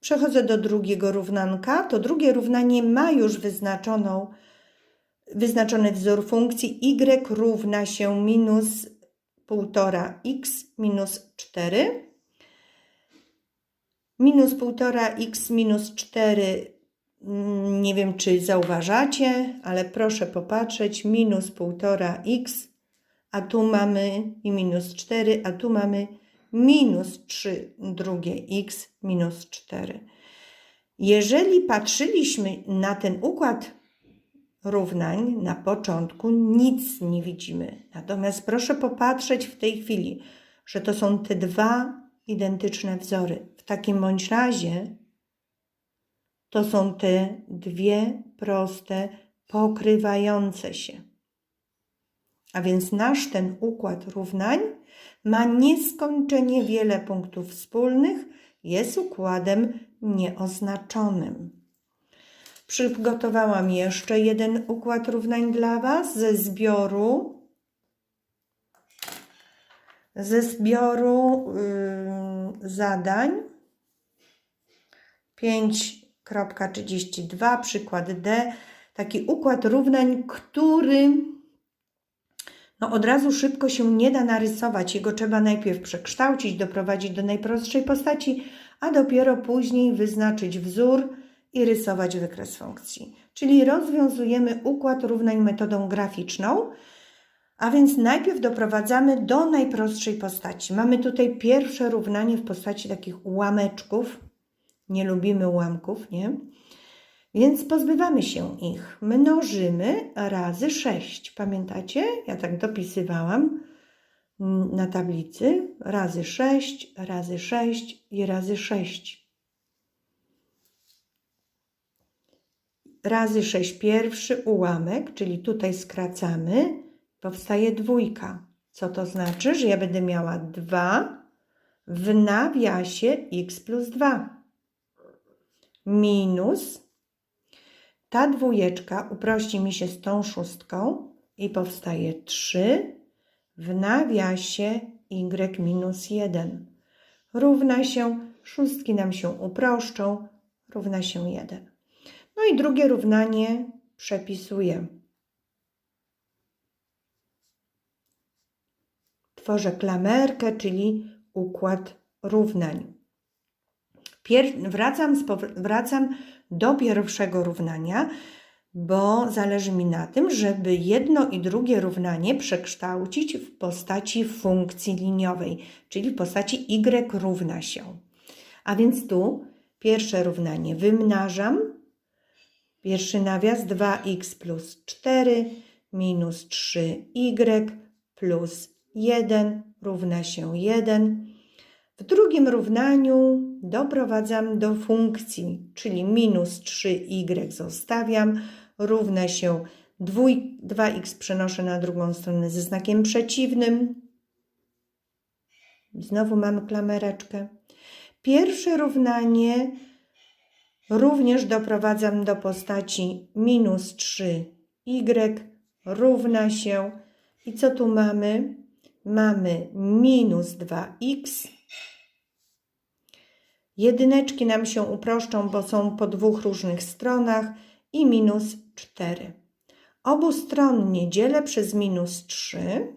Przechodzę do drugiego równanka. To drugie równanie ma już wyznaczoną, wyznaczony wzór funkcji y równa się minus 1,5x minus 4. Minus 1,5x minus 4, mm, nie wiem czy zauważacie, ale proszę popatrzeć, minus 1,5x, a tu mamy i minus 4, a tu mamy minus 3 drugie x minus 4. Jeżeli patrzyliśmy na ten układ równań na początku, nic nie widzimy. Natomiast proszę popatrzeć w tej chwili, że to są te dwa identyczne wzory. W takim bądź razie to są te dwie proste, pokrywające się. A więc nasz ten układ równań ma nieskończenie wiele punktów wspólnych, jest układem nieoznaczonym. Przygotowałam jeszcze jeden układ równań dla Was ze zbioru ze zbioru yy, zadań 5.32 przykład D taki układ równań, który no od razu szybko się nie da narysować. Jego trzeba najpierw przekształcić, doprowadzić do najprostszej postaci, a dopiero później wyznaczyć wzór i rysować wykres funkcji. Czyli rozwiązujemy układ równań metodą graficzną, a więc najpierw doprowadzamy do najprostszej postaci. Mamy tutaj pierwsze równanie w postaci takich ułameczków. Nie lubimy ułamków, nie? Więc pozbywamy się ich. Mnożymy razy 6. Pamiętacie? Ja tak dopisywałam na tablicy. Razy 6, razy 6 i razy 6. Razy 6 pierwszy ułamek, czyli tutaj skracamy, powstaje dwójka. Co to znaczy? Że ja będę miała 2 w nawiasie x plus 2 minus ta dwójeczka uprości mi się z tą szóstką i powstaje 3 w nawiasie y minus 1. Równa się, szóstki nam się uproszczą, równa się 1. No i drugie równanie przepisuję. Tworzę klamerkę, czyli układ równań. Wracam, wracam do pierwszego równania, bo zależy mi na tym, żeby jedno i drugie równanie przekształcić w postaci funkcji liniowej, czyli w postaci y równa się. A więc tu pierwsze równanie wymnażam. Pierwszy nawias 2x plus 4 minus 3y plus 1 równa się 1. W drugim równaniu doprowadzam do funkcji, czyli minus 3y zostawiam, równa się 2x przenoszę na drugą stronę ze znakiem przeciwnym. Znowu mamy klamereczkę. Pierwsze równanie również doprowadzam do postaci minus 3y równa się. I co tu mamy? Mamy minus 2x Jedyneczki nam się uproszczą, bo są po dwóch różnych stronach i minus 4. Obustronnie dzielę przez minus 3,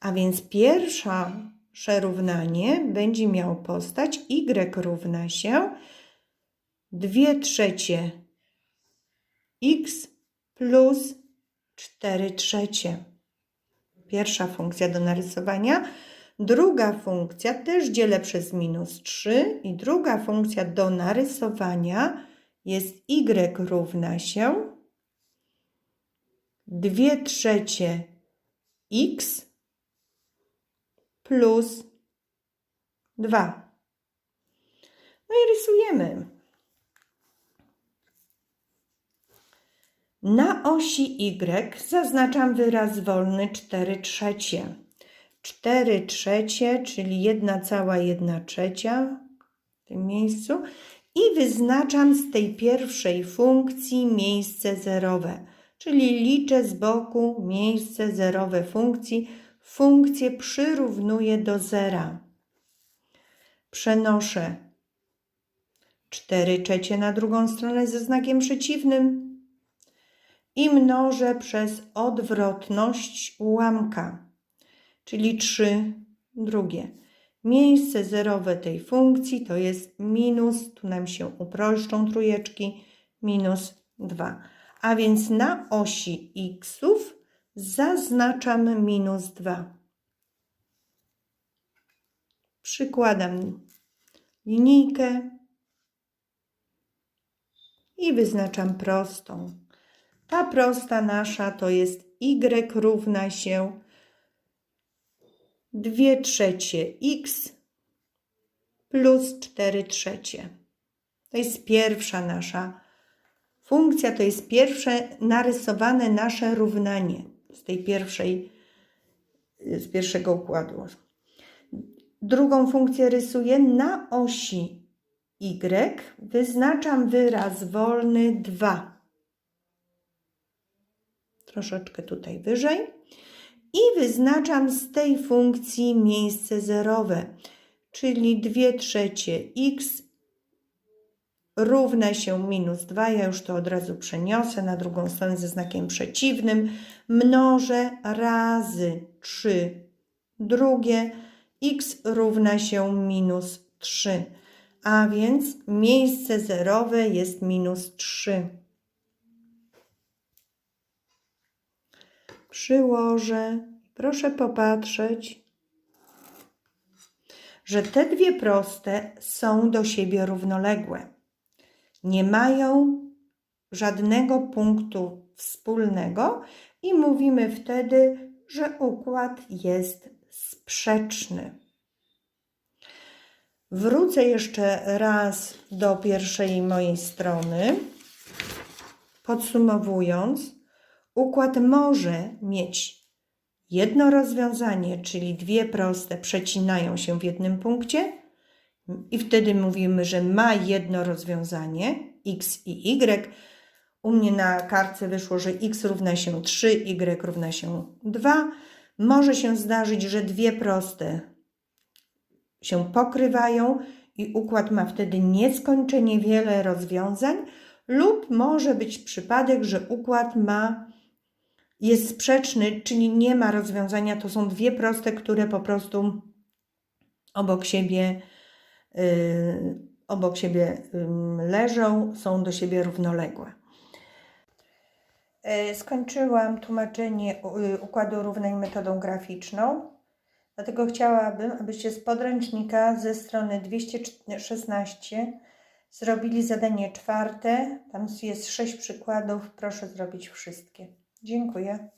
a więc pierwsze równanie będzie miało postać y równa się 2 trzecie x plus 4 trzecie. Pierwsza funkcja do narysowania Druga funkcja też dzielę przez minus 3 i druga funkcja do narysowania jest y równa się 2 trzecie x plus 2. No i rysujemy. Na osi y zaznaczam wyraz wolny 4 trzecie. 4 trzecie, czyli 1 cała 1 trzecia w tym miejscu. I wyznaczam z tej pierwszej funkcji miejsce zerowe, czyli liczę z boku miejsce zerowe funkcji, funkcję przyrównuję do zera. Przenoszę 4 trzecie na drugą stronę ze znakiem przeciwnym i mnożę przez odwrotność ułamka, czyli 3 drugie. Miejsce zerowe tej funkcji to jest minus, tu nam się uproszczą trójeczki, minus 2. A więc na osi xów zaznaczam minus 2. Przykładam linijkę i wyznaczam prostą. Ta prosta nasza to jest y równa się 2 trzecie x plus 4 trzecie. To jest pierwsza nasza funkcja, to jest pierwsze narysowane nasze równanie z tej pierwszej, z pierwszego układu. Drugą funkcję rysuję na osi y, wyznaczam wyraz wolny 2. Troszeczkę tutaj wyżej. I wyznaczam z tej funkcji miejsce zerowe, czyli 2 trzecie x równa się minus 2. Ja już to od razu przeniosę na drugą stronę ze znakiem przeciwnym. Mnożę razy 3 drugie. x równa się minus 3. A więc miejsce zerowe jest minus 3. Przyłożę. Proszę popatrzeć, że te dwie proste są do siebie równoległe. Nie mają żadnego punktu wspólnego i mówimy wtedy, że układ jest sprzeczny. Wrócę jeszcze raz do pierwszej mojej strony. Podsumowując, układ może mieć jedno rozwiązanie, czyli dwie proste przecinają się w jednym punkcie i wtedy mówimy, że ma jedno rozwiązanie x i y. U mnie na kartce wyszło, że x równa się 3, y równa się 2. Może się zdarzyć, że dwie proste się pokrywają i układ ma wtedy nieskończenie wiele rozwiązań, lub może być przypadek, że układ ma jest sprzeczny, czyli nie ma rozwiązania. To są dwie proste, które po prostu obok siebie, yy, obok siebie yy, leżą, są do siebie równoległe. Yy, skończyłam tłumaczenie yy, układu równań metodą graficzną. Dlatego chciałabym, abyście z podręcznika ze strony 216 zrobili zadanie czwarte. Tam jest sześć przykładów. Proszę zrobić wszystkie. Dziękuję.